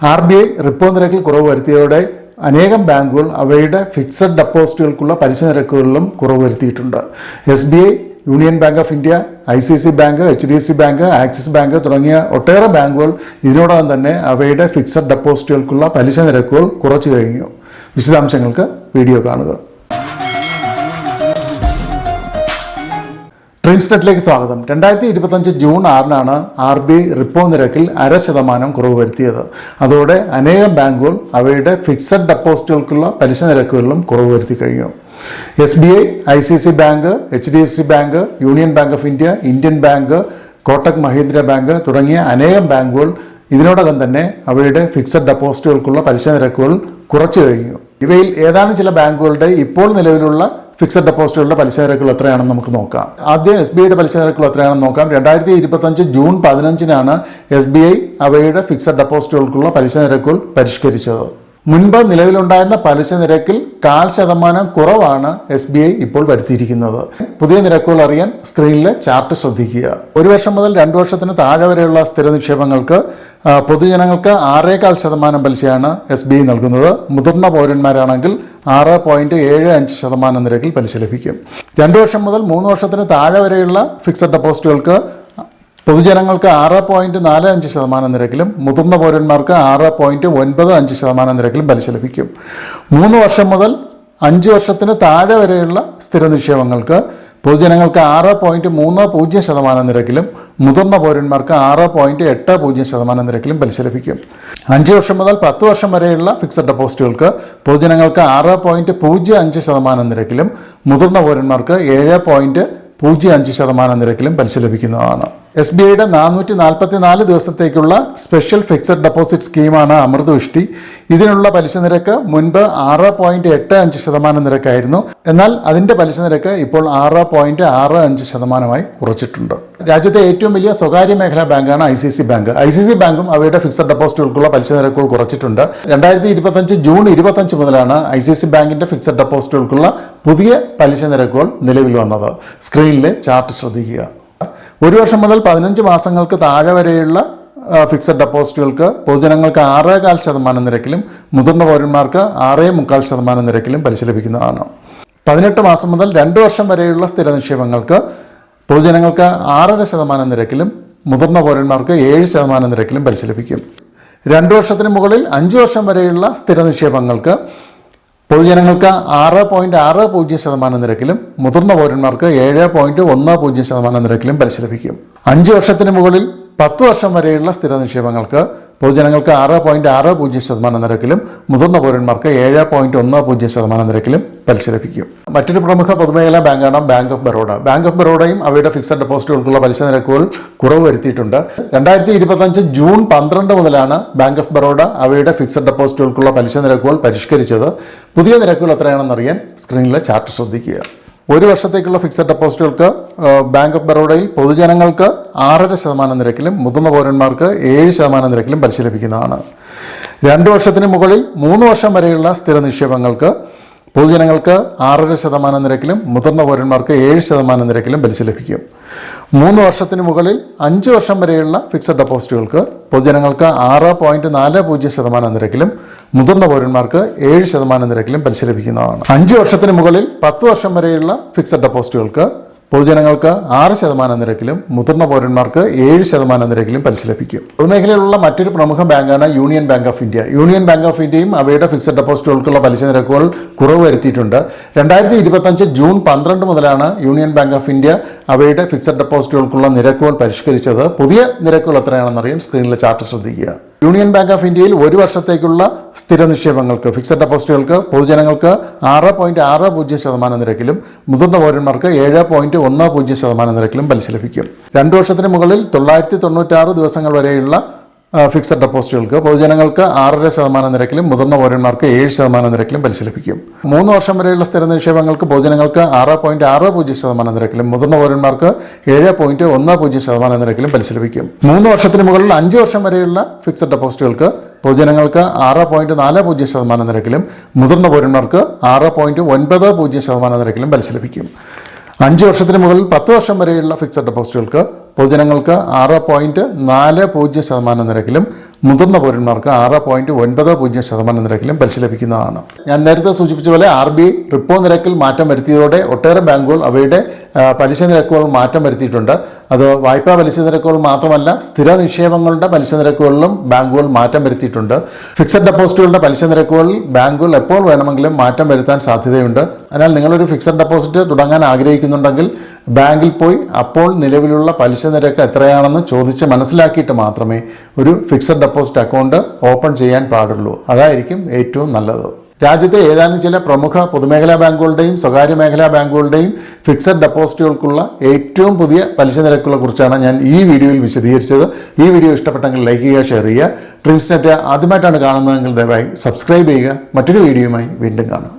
R B I repo നിരക്കിൽ കുറവ് വരുത്തിയതോടെ അനേകം ബാങ്കുകൾ അവയുടെ ഫിക്സഡ് ഡെപ്പോസിറ്റുകൾക്കുള്ള പലിശ നിരക്കുകളിലും കുറവ് വരുത്തിയിട്ടുണ്ട്. S B I union bank of India I C C bank H D F C bank Axis bank തുടങ്ങിയ ഒട്ടേറെ ബാങ്കുകൾ ഇതിനോടകം തന്നെ അവയുടെ ഫിക്സഡ് ഡെപ്പോസിറ്റുകൾക്കുള്ള പലിശ നിരക്കുകൾ കുറച്ചു കഴിഞ്ഞു. വിശദാംശങ്ങൾക്ക് വീഡിയോ കാണുക. ട്രിംസ്നെറ്റിലേക്ക് സ്വാഗതം. രണ്ടായിരത്തി ഇരുപത്തഞ്ച് ജൂൺ ആറിനാണ് ആർ ബി റിപ്പോ നിരക്കിൽ അര ശതമാനം കുറവ് വരുത്തിയത്. അതോടെ അനേകം ബാങ്കുകൾ അവയുടെ ഫിക്സഡ് ഡെപ്പോസിറ്റുകൾക്കുള്ള പലിശ നിരക്കുകളിലും കുറവ് വരുത്തി കഴിഞ്ഞു. S B I I C C bank H D F C bank union bank of India Indian bank Kotak Mahindra bank തുടങ്ങിയ അനേകം ബാങ്കുകൾ ഇതിനോടകം തന്നെ അവയുടെ ഫിക്സഡ് ഡെപ്പോസിറ്റുകൾക്കുള്ള പലിശ നിരക്കുകൾ കുറച്ചു കഴിഞ്ഞു. ഇവയിൽ ഏതാനും ചില ബാങ്കുകളുടെ ഇപ്പോൾ നിലവിലുള്ള ഫിക്സഡ് ഡെപ്പോസിറ്റുകളുടെ പലിശ നിരക്കുകൾ എത്രയാണെന്ന് നമുക്ക് നോക്കാം. ആദ്യം എസ് ബി ഐയുടെ പലിശ നിരക്കുകൾ എത്രയാണെന്ന് നോക്കാം. രണ്ടായിരത്തി ഇരുപത്തഞ്ച് ജൂൺ പതിനഞ്ചിനാണ് എസ് ബി ഐ അവയുടെ ഫിക്സഡ് ഡെപ്പോസിറ്റുകൾക്കുള്ള പലിശ നിരക്കുകൾ പരിഷ്കരിച്ചത്. മുൻപ് നിലവിലുണ്ടായിരുന്ന പലിശ നിരക്കിൽ കാൽ ശതമാനം കുറവാണ് എസ് ബി ഐ ഇപ്പോൾ വരുത്തിയിരിക്കുന്നത്. പുതിയ നിരക്കുകൾ അറിയാൻ സ്ക്രീനിലെ ചാർട്ട് ശ്രദ്ധിക്കുക. ഒരു വർഷം മുതൽ രണ്ട് വർഷത്തിന് താഴെ വരെയുള്ള സ്ഥിര നിക്ഷേപങ്ങൾക്ക് പൊതുജനങ്ങൾക്ക് ആറേകാൽ ശതമാനം പലിശയാണ് എസ് ബി ഐ നൽകുന്നത്. മുതിർന്ന പൗരന്മാരാണെങ്കിൽ ആറ് പോയിന്റ് ഏഴ് അഞ്ച് ശതമാനം നിരക്കിൽ പലിശ ലഭിക്കും രണ്ട് വർഷം മുതൽ മൂന്ന് വർഷത്തിന് താഴെ വരെയുള്ള ഫിക്സഡ് ഡെപ്പോസിറ്റുകൾക്ക് പൊതുജനങ്ങൾക്ക് ആറ് പോയിന്റ് നാല് അഞ്ച് ശതമാനം നിരക്കിലും മുതിർന്ന പൗരന്മാർക്ക് ആറ് പോയിന്റ് ഒൻപത് അഞ്ച് ശതമാനം നിരക്കിലും പലിശ ലഭിക്കും മൂന്ന് വർഷം മുതൽ അഞ്ച് വർഷത്തിന് താഴെ വരെയുള്ള സ്ഥിര നിക്ഷേപങ്ങൾക്ക് പൊതുജനങ്ങൾക്ക് ആറ് പോയിന്റ് മൂന്ന് പൂജ്യം ശതമാനം നിരക്കിലും മുതിർന്ന പൗരന്മാർക്ക് ആറ് പോയിന്റ് എട്ട് പൂജ്യം ശതമാനം നിരക്കിലും പലിശ ലഭിക്കും അഞ്ച് വർഷം മുതൽ പത്ത് വർഷം വരെയുള്ള ഫിക്സഡ് ഡെപ്പോസിറ്റുകൾക്ക് പൊതുജനങ്ങൾക്ക് ആറ് പോയിന്റ് പൂജ്യം അഞ്ച് ശതമാനം നിരക്കിലും മുതിർന്ന പൗരന്മാർക്ക് ഏഴ് പോയിന്റ് പൂജ്യം അഞ്ച് ശതമാനം നിരക്കിലും പലിശ ലഭിക്കുന്നതാണ് എസ് ബി ഐയുടെ നാനൂറ്റി നാൽപ്പത്തി നാല് ദിവസത്തേക്കുള്ള സ്പെഷ്യൽ ഫിക്സഡ് ഡെപ്പോസിറ്റ് സ്കീമാണ് അമൃതവൃഷ്ടി. ഇതിനുള്ള പലിശ നിരക്ക് മുൻപ് ആറ് പോയിന്റ് എട്ട് അഞ്ച് ശതമാനം നിരക്കായിരുന്നു. എന്നാൽ അതിന്റെ പലിശ നിരക്ക് ഇപ്പോൾ ആറ് പോയിന്റ് ആറ് അഞ്ച് ശതമാനമായി കുറച്ചിട്ടുണ്ട്. രാജ്യത്തെ ഏറ്റവും വലിയ സ്വകാര്യ മേഖലാ ബാങ്കാണ് I C C bank. I C C ബാങ്കും അവയുടെ ഫിക്സഡ് ഡെപ്പോസിറ്റുകൾക്കുള്ള പലിശ നിരക്കുകൾ കുറച്ചിട്ടുണ്ട്. രണ്ടായിരത്തി ഇരുപത്തഞ്ച് ജൂൺ ഇരുപത്തഞ്ച് മുതലാണ് ഐ സി സി ബാങ്കിന്റെ ഫിക്സഡ് ഡെപ്പോസിറ്റുകൾക്കുള്ള പുതിയ പലിശ നിരക്കുകൾ നിലവിൽ വന്നത്. സ്ക്രീനിലെ ചാർട്ട് ശ്രദ്ധിക്കുക. ഒരു വർഷം മുതൽ പതിനഞ്ച് മാസങ്ങൾക്ക് താഴെ വരെയുള്ള ഫിക്സഡ് ഡെപ്പോസിറ്റുകൾക്ക് പൊതുജനങ്ങൾക്ക് ആറേകാൽ ശതമാനം നിരക്കിലും മുതിർന്ന പൗരന്മാർക്ക് ആറേ മുക്കാൽ ശതമാനം നിരക്കിലും പലിശ ലഭിക്കുന്നതാണ് പതിനെട്ട് മാസം മുതൽ രണ്ട് വർഷം വരെയുള്ള സ്ഥിര നിക്ഷേപങ്ങൾക്ക് പൊതുജനങ്ങൾക്ക് ആറര ശതമാനം നിരക്കിലും മുതിർന്ന പൗരന്മാർക്ക് ഏഴ് ശതമാനം നിരക്കിലും പലിശ ലഭിക്കും രണ്ട് വർഷത്തിന് മുകളിൽ അഞ്ച് വർഷം വരെയുള്ള സ്ഥിര നിക്ഷേപങ്ങൾക്ക് പൊതുജനങ്ങൾക്ക് ആറ് പോയിന്റ് ആറ് പൂജ്യം ശതമാനം നിരക്കിലും മുതിർന്ന പൗരന്മാർക്ക് ഏഴ് പോയിന്റ് ഒന്ന് പൂജ്യം ശതമാനം നിരക്കിലും പലിശ ലഭിക്കും അഞ്ച് വർഷത്തിന് മുകളിൽ പത്ത് വർഷം വരെയുള്ള സ്ഥിര നിക്ഷേപങ്ങൾക്ക് പൊതുജനങ്ങൾക്ക് ആറ് പോയിന്റ് ആറ് പൂജ്യം ശതമാനം നിരക്കിലും മുതിർന്ന പൗരന്മാർക്ക് ഏഴ് പോയിന്റ് ഒന്ന് പൂജ്യം ശതമാനം നിരക്കിലും പലിശ ലഭിക്കും മറ്റൊരു പ്രമുഖ പൊതുമേഖലാ ബാങ്കാണ് bank of Baroda bank of ബറോഡയും അവയുടെ ഫിക്സഡ് ഡെപ്പോസിറ്റുകൾക്കുള്ള പലിശ നിരക്കുകൾ കുറവ് വരുത്തിയിട്ടുണ്ട്. രണ്ടായിരത്തി ഇരുപത്തഞ്ച് ജൂൺ പന്ത്രണ്ട് മുതലാണ് ബാങ്ക് ഓഫ് ബറോഡ അവയുടെ ഫിക്സഡ് ഡെപ്പോസിറ്റുകൾക്കുള്ള പലിശ നിരക്കുകൾ പരിഷ്കരിച്ചത്. പുതിയ നിരക്കുകൾ എത്രയാണെന്നറിയാൻ സ്ക്രീനിലെ ചാർട്ട് ശ്രദ്ധിക്കുക. ഒരു വർഷത്തേക്കുള്ള ഫിക്സഡ് ഡെപ്പോസിറ്റുകൾക്ക് ബാങ്ക് ഓഫ് ബറോഡയിൽ പൊതുജനങ്ങൾക്ക് ആറര ശതമാനം നിരക്കിലും മുതിർന്ന പൗരന്മാർക്ക് ഏഴ് ശതമാനം നിരക്കിലും പരിശീലിപ്പിക്കുന്നതാണ്. രണ്ട് വർഷത്തിന് മുകളിൽ മൂന്ന് വർഷം വരെയുള്ള സ്ഥിര നിക്ഷേപങ്ങൾക്ക് പൊതുജനങ്ങൾക്ക് ആറര ശതമാനം നിരക്കിലും മുതിർന്ന പൗരന്മാർക്ക് ഏഴ് ശതമാനം നിരക്കിലും പലിശ ലഭിക്കും. മൂന്ന് വർഷത്തിന് മുകളിൽ അഞ്ച് വർഷം വരെയുള്ള ഫിക്സഡ് ഡെപ്പോസിറ്റുകൾക്ക് പൊതുജനങ്ങൾക്ക് ആറ് പോയിന്റ് നാല് പൂജ്യം ശതമാനം നിരക്കിലും മുതിർന്ന പൗരന്മാർക്ക് ഏഴ് ശതമാനം നിരക്കിലും പലിശ ലഭിക്കുന്നതാണ്. അഞ്ച് വർഷത്തിന് മുകളിൽ പത്ത് വർഷം വരെയുള്ള ഫിക്സഡ് ഡെപ്പോസിറ്റുകൾക്ക് പൊതുജനങ്ങൾക്ക് ആറ് ശതമാനം നിരക്കിലും മുതിർന്ന പൗരന്മാർക്ക് ഏഴ് ശതമാനം നിരക്കിലും പലിശ ലഭിക്കും. പൊതുമേഖലയിലുള്ള മറ്റൊരു പ്രമുഖ ബാങ്കാണ് union bank of India. Union bank of ഇന്ത്യയും അവയുടെ ഫിക്സഡ് ഡെപ്പോസിറ്റുകൾക്കുള്ള പലിശ നിരക്കുകൾ കുറവ് വരുത്തിയിട്ടുണ്ട്. രണ്ടായിരത്തി ഇരുപത്തഞ്ച് ജൂൺ പന്ത്രണ്ട് മുതലാണ് യൂണിയൻ ബാങ്ക് ഓഫ് ഇന്ത്യ അവയുടെ ഫിക്സഡ് ഡെപ്പോസിറ്റുകൾക്കുള്ള നിരക്കുകൾ പരിഷ്കരിച്ചത്. പുതിയ നിരക്കുകൾ എത്രയാണെന്നറിയാൻ സ്ക്രീനിലെ ചാർട്ട് ശ്രദ്ധിക്കുക. യൂണിയൻ ബാങ്ക് ഓഫ് ഇന്ത്യയിൽ ഒരു വർഷത്തേക്കുള്ള സ്ഥിര നിക്ഷേപങ്ങൾക്ക് ഫിക്സഡ് ഡെപ്പോസിറ്റുകൾക്ക് പൊതുജനങ്ങൾക്ക് ആറ് പോയിന്റ് ആറ് പൂജ്യം ശതമാനം നിരക്കിലും മുതിർന്ന പൗരന്മാർക്ക് ഏഴ് പോയിന്റ് ഒന്ന് പൂജ്യം ശതമാനം നിരക്കിലും പലിശ ലഭിക്കും. രണ്ട് വർഷത്തിന് മുകളിൽ തൊള്ളായിരത്തി തൊണ്ണൂറ്റാറ് ദിവസങ്ങൾ വരെയുള്ള ഫിക്സഡ് ഡെപ്പോസിറ്റുകൾക്ക് പൊതുജനങ്ങൾക്ക് ആറര ശതമാനം നിരക്കിലും മുതിർന്ന പൗരന്മാർക്ക് ഏഴ് ശതമാനം നിരക്കിലും പലിശ ലഭിക്കും മൂന്ന് വർഷം വരെയുള്ള സ്ഥിര നിക്ഷേപങ്ങൾക്ക് പൊതുജനങ്ങൾക്ക് ആറ് പോയിന്റ് ആറ് പൂജ്യം ശതമാനം നിരക്കിലും മുതിർന്ന പൗരന്മാർക്ക് ഏഴ് പോയിന്റ് ഒന്ന് പൂജ്യം ശതമാനം നിരക്കിലും പലിശ ലഭിക്കും മൂന്ന് വർഷത്തിന് മുകളിൽ അഞ്ച് വർഷം വരെയുള്ള ഫിക്സഡ് ഡെപ്പോസിറ്റുകൾക്ക് പൊതുജനങ്ങൾക്ക് ആറ് പോയിന്റ് നാല് പൂജ്യം ശതമാനം നിരക്കിലും മുതിർന്ന പൗരന്മാർക്ക് ആറ് പോയിന്റ് ഒൻപത് പൂജ്യം ശതമാനം നിരക്കിലും പലിശ ലഭിക്കും അഞ്ച് വർഷത്തിന് മുകളിൽ പത്ത് വർഷം വരെയുള്ള ഫിക്സഡ് ഡെപ്പോസിറ്റുകൾക്ക് പൊതുജനങ്ങൾക്ക് ആറ് പോയിന്റ് നാല് പൂജ്യം ശതമാനം നിരക്കിലും മുതിർന്ന പൗരന്മാർക്ക് ആറ് പോയിന്റ് ഒൻപത് പൂജ്യം ശതമാനം നിരക്കിലും പലിശ ലഭിക്കുന്നതാണ്. ഞാൻ നേരത്തെ സൂചിപ്പിച്ച പോലെ ആർ ബി റിപ്പോ നിരക്കിൽ മാറ്റം വരുത്തിയതോടെ ഒട്ടേറെ ബാങ്കുകൾ അവയുടെ പലിശ നിരക്കുകൾ മാറ്റം വരുത്തിയിട്ടുണ്ട്. അത് വായ്പാ പലിശ നിരക്കുകൾ മാത്രമല്ല സ്ഥിര നിക്ഷേപങ്ങളുടെ പലിശ നിരക്കുകളിലും ബാങ്കുകൾ മാറ്റം വരുത്തിയിട്ടുണ്ട്. ഫിക്സഡ് ഡെപ്പോസിറ്റുകളുടെ പലിശ നിരക്കുകളിൽ ബാങ്കുകൾ എപ്പോൾ വേണമെങ്കിലും മാറ്റം വരുത്താൻ സാധ്യതയുണ്ട്. അതിനാൽ നിങ്ങളൊരു ഫിക്സഡ് ഡെപ്പോസിറ്റ് തുടങ്ങാൻ ആഗ്രഹിക്കുന്നുണ്ടെങ്കിൽ ബാങ്കിൽ പോയി അപ്പോൾ നിലവിലുള്ള പലിശ നിരക്ക് എത്രയാണെന്ന് ചോദിച്ച് മനസ്സിലാക്കിയിട്ട് മാത്രമേ ഒരു ഫിക്സഡ് ഡെപ്പോസിറ്റ് അക്കൗണ്ട് ഓപ്പൺ ചെയ്യാൻ പാടുള്ളൂ. അതായിരിക്കും ഏറ്റവും നല്ലത്. രാജ്യത്തെ ഏതാനും ചില പ്രമുഖ പൊതുമേഖലാ ബാങ്കുകളുടെയും സ്വകാര്യ മേഖലാ ബാങ്കുകളുടെയും ഫിക്സഡ് ഡെപ്പോസിറ്റുകൾക്കുള്ള ഏറ്റവും പുതിയ പലിശ നിരക്കുകളെ കുറിച്ചാണ് ഞാൻ ഈ വീഡിയോയിൽ വിശദീകരിച്ചത്. ഈ വീഡിയോ ഇഷ്ടപ്പെട്ടെങ്കിൽ ലൈക്ക് ചെയ്യുക ഷെയർ ചെയ്യുക. ഡ്രീംസ് നെറ്റ് ആദ്യമായിട്ടാണ് കാണുന്നതെങ്കിൽ ദയവായി സബ്സ്ക്രൈബ് ചെയ്യുക. മറ്റൊരു വീഡിയോയുമായി വീണ്ടും കാണാം.